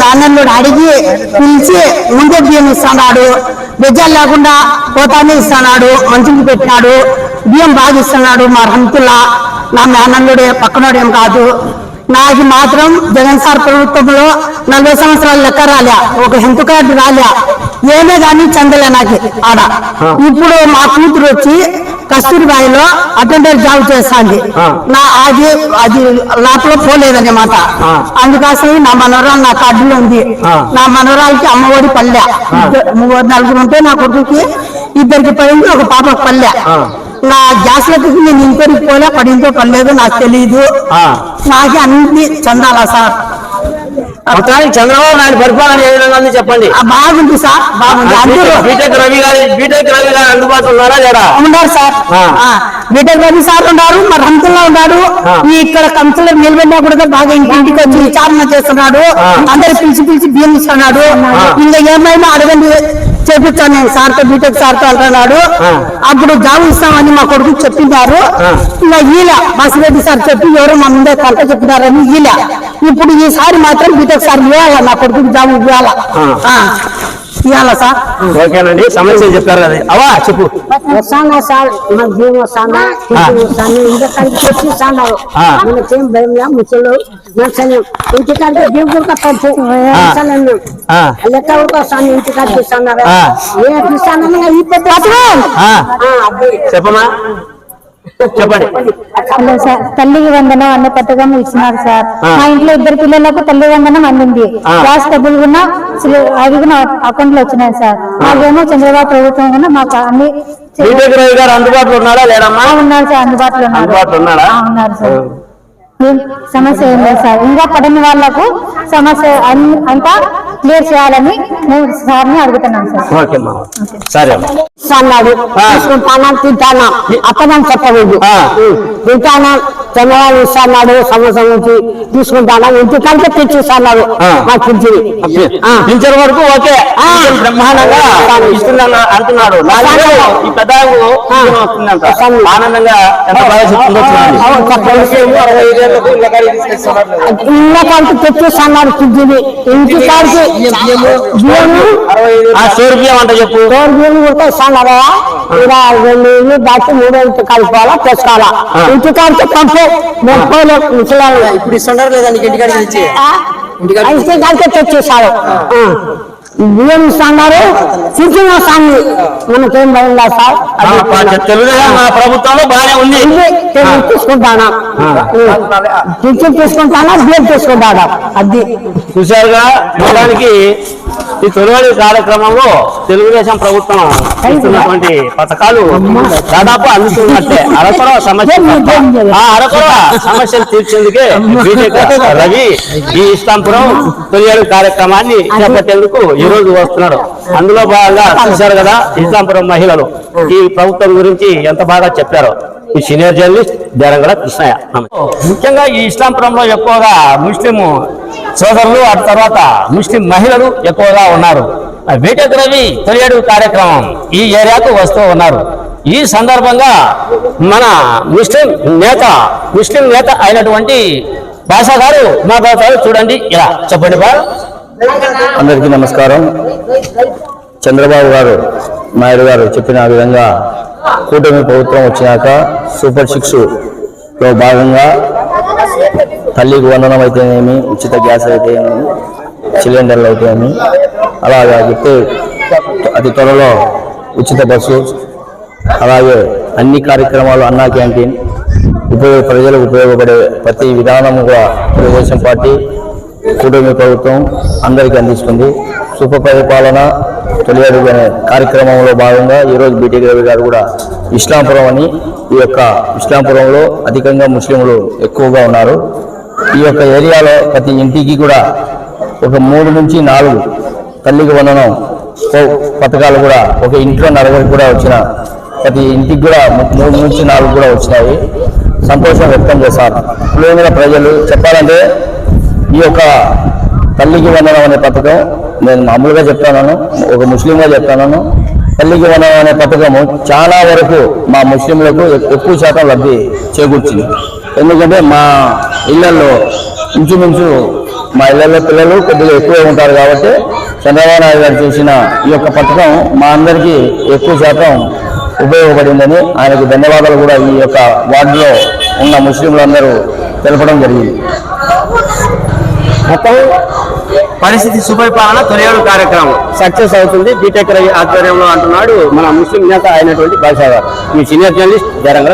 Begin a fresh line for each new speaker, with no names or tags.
నాన్నను అడిగి పిలిచి ముందే బియ్యం ఇస్తున్నాడు. బెజ్జాలు లేకుండా పోతానే ఇస్తున్నాడు. మంచికి పెట్టినాడు. బియ్యం బాగా ఇస్తున్నాడు మా రంతుల్లా నా మేనల్లుడే పక్కనోడు కాదు. నాకు మాత్రం జగన్ సార్ ప్రభుత్వంలో నలభై సంవత్సరాలు లెక్క రాలే. ఒక హెల్త్ కార్డు రాలే. ఏమే కానీ చెందలే నాకు ఆడ. ఇప్పుడు మా కూతురు వచ్చి కస్తూరిబాయిలో అటెండర్ జాబ్ చేస్తాంది. నా అది అది లోపల పోలేదన్నమాట అందుకోసం నా మనవరాలు నా కార్డులో ఉంది. నా మనవరాలకి అమ్మఒడి పల్లె. మూడు నలుగురు ఉంటే నా కొడుకుకి ఇద్దరికి పడింది ఒక పాపకు పల్లె. నా గ్యాస్ నేను ఇంకోరికి పోలే పడిందో పడలేదు నాకు తెలియదు నాకు అన్ని చెందాలా సార్.
మొత్తానికి చంద్రబాబు నాయుడు పరిపాలన ఏ విధంగా ఉంది చెప్పండి?
బాగుంది సార్ బాగుంది. అందరూ
బీటెక్ రవి గారి బీటెక్ రవి గారు అందుబాటులో ఉన్నారా లేరా
ఉన్నారు సార్. బీటెక్ రవి సార్ ఉన్నారు మరి హంతుల్లో ఉన్నాడు. ఇక్కడ కంపెనీలో నిలబడినా కూడా బాగా ఇంటి- ఇంటికి వచ్చి విచారణ చేస్తున్నాడు. అందరు పిలిచి పిలిచి
ఆ.
ఇంకా ఏమైనా అడగండి చేపించాను నేను సార్తో బీటెక్ సార్తో అంటున్నాడు. అప్పుడు జాబ్ ఇస్తామని మా కొడుకు చెప్పినారు. ఇంకా ఈల బసిరెడ్డి సార్ చెప్పి ఎవరో మా ముందే కలక చెప్పినారని ఈల ఇప్పుడు ఈసారి మాత్రం బీటెక్ సార్ ఇవ్వాలా? నా కొడుకు జాబ్ ఇవ్వాలా?
ఆ.
ఆ. ఇవ్వాలా సార్?
ఓకేనండి సమస్యలు చెప్పారు కదా. అవా చెప్పు.
వస్తానా సార్? మన జీవం వస్తానా? వస్తాను? ఇంటికాడికి వచ్చి
ఆ.
మనకేం భయం లే ముసలు మనసలు ఇంటికాడికి దేవుడు పంపు. లెక్క వస్తాను. ఏ ఇస్తాను పెద్ద
ఆ, చెప్పమ్మా. చెప్పండి.
తల్లికి వందనం అన్న పథకం ఇచ్చినారు సార్. మా ఇంట్లో ఇద్దరు పిల్లలకు తల్లి వందనం అందింది. గ్యాస్ డబ్బులు కూడా అవి కూడా అకౌంట్లో వచ్చినాయి సార్. మాకేమో చంద్రబాబు ప్రభుత్వం కూడా మాకు అన్ని
అందుబాటులో ఉన్నారా? లేరమ్మా
ఆ, ఉన్నారు సార్ అందుబాటులో ఉన్నారు. సార్. సమస్య ఏం లేదు సార్. ఇంకా పడని వాళ్ళకు సమస్య అంతా క్లియర్ చేయాలని మేము సార్ని అడుగుతున్నాం సార్.
సరే ఆ.
తీసుకుంటానా తింటానా? అప్పదని చెప్పలేదు. తింటానా? చంద్రబాబు ఇస్తాడు సంవత్సరం నుంచి తీసుకుంటానా. ఇంటికాడికి తెచ్చిస్తాడు. మా ఆ.
పింఛన్ వరకు ఓకే. బ్రహ్మాండంగా ఇస్తున్నా అంటున్నాడు ఈ పెద్ద ఆనందంగా ఎంత బాగా చెప్తుందో చూడండి.
అవును, చెప్పండి.
అరవై ఐదేళ్ళకు ఇళ్ళ కాడికి తీసుకొస్తున్నారు.
ఇళ్ళకాడికి తెచ్చిస్తాడు పింఛని ఇంటికాడికి బియ్యము
ఆ స్టోర్ బియ్యం అంట చెప్పు.
రోడ్డు బియ్యం కూడా ఇస్తాడు ఇలా రెండు దాటి మూడో తెచ్చుకోవాలా. ఇంటికాడికి పంపు ముప్పై ముసలాలు
ఇప్పుడు ఇస్తున్నారు లేదా నీకు ఇంటికాడికి తెచ్చి
ఇంటికాడికి తెచ్చేసాడు ఆ. బియ్యం ఇస్తున్నారు పింఛన్ వస్తాను మనకేం భయం లేదు సార్.
తెలుగుదేశం ప్రభుత్వంలో బాగానే ఉంది.
తీసుకుంటానా? పింఛన్ తీసుకుంటానా? బియ్యం తీసుకుంటాడా అది.
చూశారుగా మొత్తానికి ఈ తొలివడి కార్యక్రమంలో తెలుగుదేశం ప్రభుత్వం ఇస్తున్నటువంటి పథకాలు దాదాపు అందుతున్నట్టే. అరకొర సమస్య ఆ అరకొర సమస్యలు తీర్చేందుకే బీజేపీ రవి ఈ ఇస్తాంపురం తొలివడి కార్యక్రమాన్ని చేపట్టేందుకు ఈ రోజు వస్తున్నాడు. అందులో భాగంగా చూశారు కదా ఇస్లాంపురం మహిళలు. ఈ ప్రభుత్వం గురించి ఎంత బాగా చెప్పారో. ఈ సీనియర్ జర్నలిస్ట్ దేరంగడ కృష్ణయ్య. ముఖ్యంగా ఈ ఇస్లాంపురంలో ఎక్కువగా ముస్లిం సోదరులు ఆ తర్వాత ముస్లిం మహిళలు ఎక్కువగా ఉన్నారు. ఆ బీటెక్ రవి తొలియేడు కార్యక్రమం ఈ ఏరియాకు వస్తూ ఉన్నారు. ఈ సందర్భంగా మన ముస్లిం నేత ముస్లిం నేత అయినటువంటి భాషా గారు మాట్లాడతారు చూడండి. ఇలా చెప్పండి బా
అందరికీ నమస్కారం. చంద్రబాబు గారు నాయుడు గారు చెప్పిన విధంగా కూటమి ప్రభుత్వం వచ్చినాక సూపర్ సిక్స్లో భాగంగా తల్లికి వందనం అయితేనేమి ఉచిత గ్యాస్ అయితేనేమి సిలిండర్లు అయితేనేమి అలాగే చెప్తే అతి త్వరలో ఉచిత బస్సు అలాగే అన్ని కార్యక్రమాలు అన్నా క్యాంటీన్ ఉపయోగ ప్రజలకు ఉపయోగపడే ప్రతి విధానం కూడా తెలుగుదేశం పార్టీ కూటమి ప్రభుత్వం అందరికీ అందిస్తుంది. సూపర్ పరిపాలన తొలి అనే కార్యక్రమంలో భాగంగా ఈరోజు బీటీ రవి గారు కూడా ఇస్లాంపురం అని ఈ యొక్క ఇస్లాంపురంలో అధికంగా ముస్లింలు ఎక్కువగా ఉన్నారు. ఈ యొక్క ఏరియాలో ప్రతి ఇంటికి కూడా ఒక మూడు నుంచి నాలుగు తల్లికి వందనం పథకాలు కూడా ఒక ఇంట్లో నలుగురు కూడా వచ్చిన ప్రతి ఇంటికి కూడా మూడు నుంచి నాలుగు కూడా వచ్చినాయి. సంతోషం వ్యక్తం చేశారు. పులివెందుల ప్రజలు చెప్పాలంటే ఈ యొక్క తల్లికి వందనం అనే పథకం నేను మామూలుగా చెప్తాను ఒక ముస్లింగా చెప్తాను తల్లికి వందనం అనే పథకము చాలా వరకు మా ముస్లింలకు ఎక్కువ శాతం లబ్ధి చేకూర్చింది. ఎందుకంటే మా ఇళ్ళలో ఇంచుమించు మా ఇళ్ళలో పిల్లలు కొద్దిగా ఎక్కువ ఉంటారు కాబట్టి చంద్రబాబు నాయుడు గారు చేసిన ఈ యొక్క పథకం మా అందరికీ ఎక్కువ శాతం ఉపయోగపడిందని ఆయనకు ధన్యవాదాలు కూడా ఈ యొక్క వార్డులో ఉన్న ముస్లింలందరూ తెలపడం జరిగింది.
మొత్తం పరిస్థితి సుపరిపాలన తొలియాడు కార్యక్రమం. సక్సెస్ అవుతుంది. బీటెక్ రవి ఆధ్వర్యంలో అంటున్నాడు మన ముస్లిం నేత అయినటువంటి బాషా గారు మీ సీనియర్ జర్నలిస్ట్ జరంగ